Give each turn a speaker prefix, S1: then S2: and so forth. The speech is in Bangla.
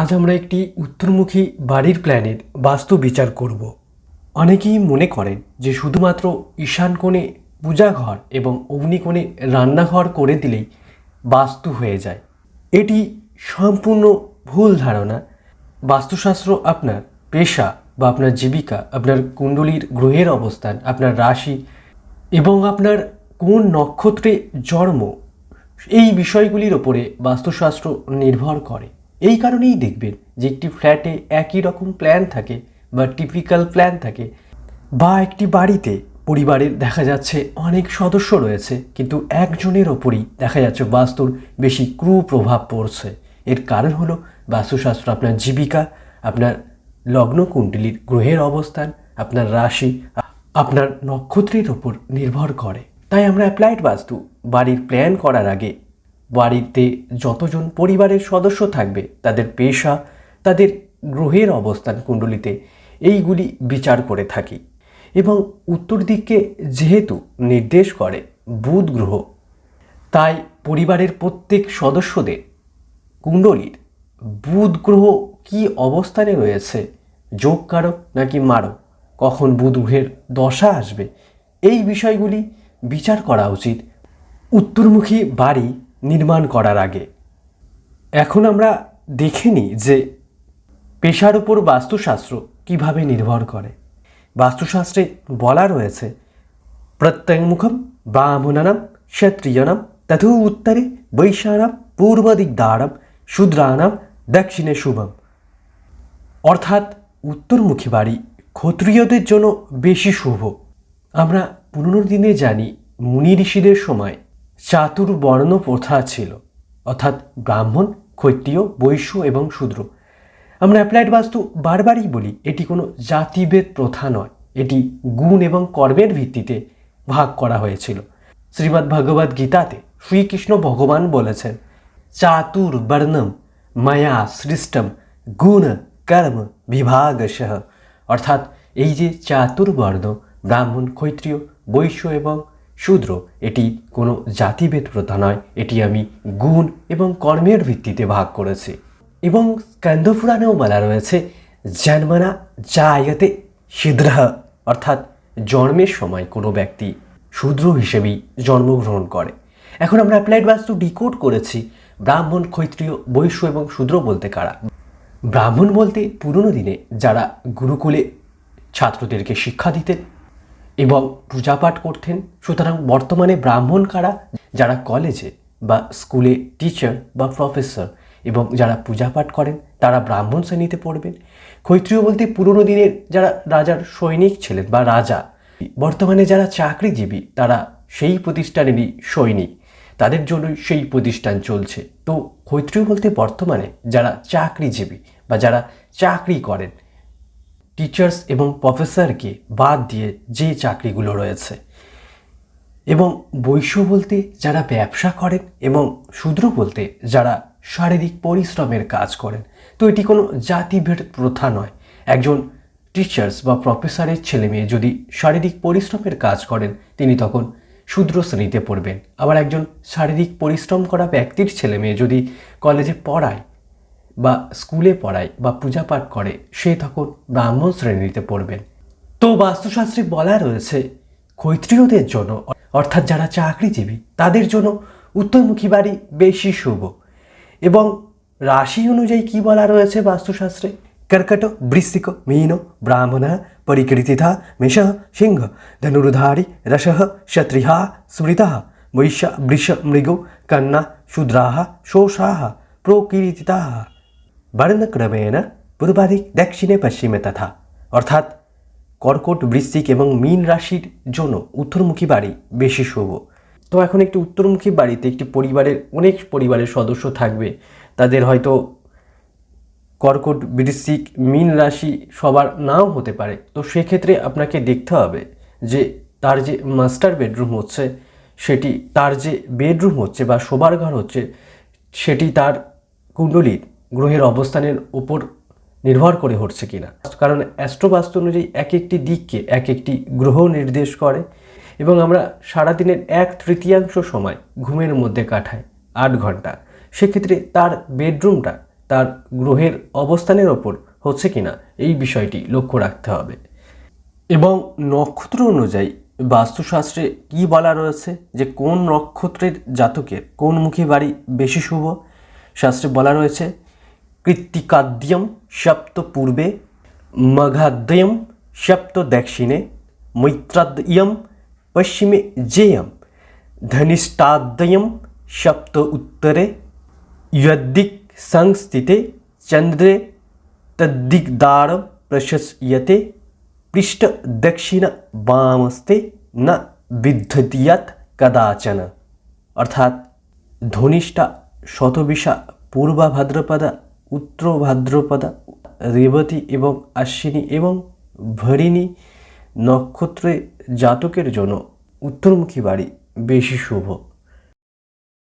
S1: আজ আমরা একটি উত্তরমুখী বাড়ির প্ল্যানের বাস্তু বিচার করব। অনেকেই মনে করেন যে শুধুমাত্র ঈশান কোণে পূজাঘর এবং অগ্নিকোণে রান্নাঘর করে দিলেই বাস্তু হয়ে যায়। এটি সম্পূর্ণ ভুল ধারণা। বাস্তুশাস্ত্র আপনার পেশা বা আপনার জীবিকা, আপনার কুণ্ডলীর গ্রহের অবস্থান, আপনার রাশি এবং আপনার কোন নক্ষত্রে জন্ম, এই বিষয়গুলির ওপরে বাস্তুশাস্ত্র নির্ভর করে। এই কারণেই দেখবেন যে একটি ফ্ল্যাটে একই রকম প্ল্যান থাকে বা টিপিক্যাল প্ল্যান থাকে বা একটি বাড়িতে পরিবারের দেখা যাচ্ছে অনেক সদস্য রয়েছে, কিন্তু একজনের ওপরই দেখা যাচ্ছে বাস্তুর বেশি কুপ্রভাব পড়ছে। এর কারণ হলো বাস্তুশাস্ত্র আপনার জীবিকা, আপনার লগ্ন কুণ্ডলীর গ্রহের অবস্থান, আপনার রাশি, আপনার নক্ষত্রের ওপর নির্ভর করে। তাই আমরা অ্যাপ্লাইড বাস্তু বাড়ির প্ল্যান করার আগে বাড়িতে যতজন পরিবারের সদস্য থাকবে, তাদের পেশা, তাদের গ্রহের অবস্থান কুণ্ডলিতে এইগুলি বিচার করে থাকি। এবং উত্তর দিককে যেহেতু নির্দেশ করে বুধ গ্রহ, তাই পরিবারের প্রত্যেক সদস্যদের কুণ্ডলীর বুধ গ্রহ কি অবস্থানে রয়েছে, যোগ কারক নাকি মারক, কখন বুধ গ্রহের দশা আসবে, এই বিষয়গুলি বিচার করা উচিত। উত্তরমুখী বাড়ি নির্মাণ করার আগে। এখন আমরা দেখে নিই যে পেশার উপর বাস্তুশাস্ত্র কীভাবে নির্ভর করে। বাস্তুশাস্ত্রে বলা রয়েছে, প্রত্যঙ্গমুখম ব্রাহ্মণানাম ক্ষত্রিয়নাম তথু উত্তরে বৈশানাম পূর্ব দিকদারম শূদ্রানাম দক্ষিণে শুভম। অর্থাৎ উত্তরমুখী বাড়ি ক্ষত্রিয়দের জন্য বেশি শুভ। আমরা পুরনো দিনে জানি মুনি ঋষিদের সময় চাতুর্বর্ণ প্রথা ছিল, অর্থাৎ ব্রাহ্মণ, ক্ষত্রিয়, বৈশ্য এবং শূদ্র। আমরা অ্যাপ্লাইড বাস্তু বারবারই বলি, এটি কোনো জাতিভেদ প্রথা নয়, এটি গুণ এবং কর্মের ভিত্তিতে ভাগ করা হয়েছিল। শ্রীমদ্ ভগবদ গীতাতে শ্রীকৃষ্ণ ভগবান বলেছেন চাতুর্বর্ণম মায়া সৃষ্টম গুণ কর্ম বিভাগশঃ। অর্থাৎ এই যে চাতুর্বর্ণ ব্রাহ্মণ, ক্ষত্রিয়, বৈশ্য এবং শূদ্র, এটি কোনো জাতিভেদ প্রথা নয়, এটি আমি গুণ এবং কর্মের ভিত্তিতে ভাগ করেছি। এবং স্কন্দপুরাণেও বলা রয়েছে, জন্মনা জায়তে শূদ্র অর্থাৎ জন্মের সময় কোনো ব্যক্তি শূদ্র হিসেবেই জন্মগ্রহণ করে। এখন আমরা অ্যাপ্লাইড বাস্তু ডিকোড করেছি, ব্রাহ্মণ, ক্ষত্রিয়, বৈশ্য এবং শূদ্র বলতে কারা? ব্রাহ্মণ বলতে পুরনো দিনে যারা গুরুকুলে ছাত্রদেরকে শিক্ষা দিতেন এবং পূজাপাঠ করতেন। সুতরাং বর্তমানে ব্রাহ্মণ কারা? যারা কলেজে বা স্কুলে টিচার বা প্রফেসর এবং যারা পূজাপাঠ করেন, তারা ব্রাহ্মণ শ্রেণীতে পড়বেন। ক্ষত্রিয় বলতে পুরনো দিনের যারা রাজার সৈনিক ছিলেন বা রাজা, বর্তমানে যারা চাকরিজীবী, তারা সেই প্রতিষ্ঠানেরই সৈনিক। তাদের জন্যই সেই প্রতিষ্ঠান চলছে। তো ক্ষত্রিয় বলতে বর্তমানে যারা চাকরিজীবী বা যারা চাকরি করেন টিচার্স এবং প্রফেসরকে বাদ দিয়ে যে চাকরিগুলো রয়েছে। এবং বৈশ্য বলতে যারা ব্যবসা করেন এবং শূদ্র বলতে যারা শারীরিক পরিশ্রমের কাজ করেন। তো এটি কোনো জাতিভেদ প্রথা নয়। একজন টিচার্স বা প্রফেসরের ছেলে মেয়ে যদি শারীরিক পরিশ্রমের কাজ করেন, তিনি তখন শূদ্র শ্রেণীতে পড়বেন। আবার একজন শারীরিক পরিশ্রম করা ব্যক্তির ছেলে মেয়ে যদি কলেজে পড়ায় বা স্কুলে পড়ায় বা পূজাপাঠ করে, সে তখন ব্রাহ্মণ শ্রেণীতে পড়বেন। তো বাস্তুশাস্ত্রে বলা রয়েছে, ক্ষৈত্রীয়দের জন্য, অর্থাৎ যারা চাকরিজীবী, তাদের জন্য উত্তরমুখী বাড়ি বেশি শুভ। এবং রাশি অনুযায়ী কি বলা রয়েছে বাস্তুশাস্ত্রে? কর্কট, বৃশ্চিক, মীন, ব্রাহ্মণ পরিকৃতিথা মেষ, সিংহ, ধনুর্ধারী, রস ক্ষত্রিহা স্মৃতা, বৈশ্য, বৃষ, মৃগ, কন্যা শূদ্রা শোষা প্রকৃতিতা বর্ণক্রমেণ পূর্বাদিক দক্ষিণে পশ্চিমে তথা অর্থাৎ কর্কট বৃশ্চিক এবং মীন রাশির জন্য উত্তরমুখী বাড়ি বেশি শুভ তো এখন একটি উত্তরমুখী বাড়িতে একটি পরিবারের, অনেক পরিবারের সদস্য থাকবে। তাদের হয়তো কর্কট, বৃশ্চিক, মীন রাশি সবার নাও হতে পারে। তো সেক্ষেত্রে আপনাকে দেখতে হবে যে তার যে মাস্টার বেডরুম হচ্ছে, সেটি তার যে বেডরুম হচ্ছে বা শোবার ঘর হচ্ছে, সেটি তার কুণ্ডলীর গ্রহের অবস্থানের উপর নির্ভর করে হচ্ছে কিনা। কারণ অ্যাস্ট্রোবাস্তু অনুযায়ী এক একটি দিককে এক একটি গ্রহ নির্দেশ করে এবং আমরা সারাদিনের এক তৃতীয়াংশ সময় ঘুমের মধ্যে কাটাই, আট ঘণ্টা। সেক্ষেত্রে তার বেডরুমটা তার গ্রহের অবস্থানের ওপর হচ্ছে কিনা এই বিষয়টি লক্ষ্য রাখতে হবে। এবং নক্ষত্র অনুযায়ী বাস্তুশাস্ত্রে কি বলা রয়েছে যে কোন নক্ষত্রের জাতকের কোন মুখী বাড়ি বেশি শুভ? শাস্ত্রে বলা রয়েছে কৃত্তিকাদ্যম সপ্ত পূর্বে মঘাদ্যম সপ্ত দক্ষিণে মৈত্রাদ্যম পশ্চিমে জেয়ম ধনিষ্ঠাদ্যম সপ্ত উত্তরে यद्दिक् संस्थिते चन्द्रे तद्दिग्दार प्रशस्यते পৃষ্ঠদক্ষিণ বামস্তে না বিদ্ধতিয়াত কদাচন অর্থাৎ ধনিষ্ঠা শতবিশা পূর্বা ভাদ্রপদা উত্তর ভাদ্রপদা রেবতী এবং আশ্বিনী এবং ভরিণী নক্ষত্রে জাতকের জন্য উত্তরমুখী বাড়ি বেশি শুভ।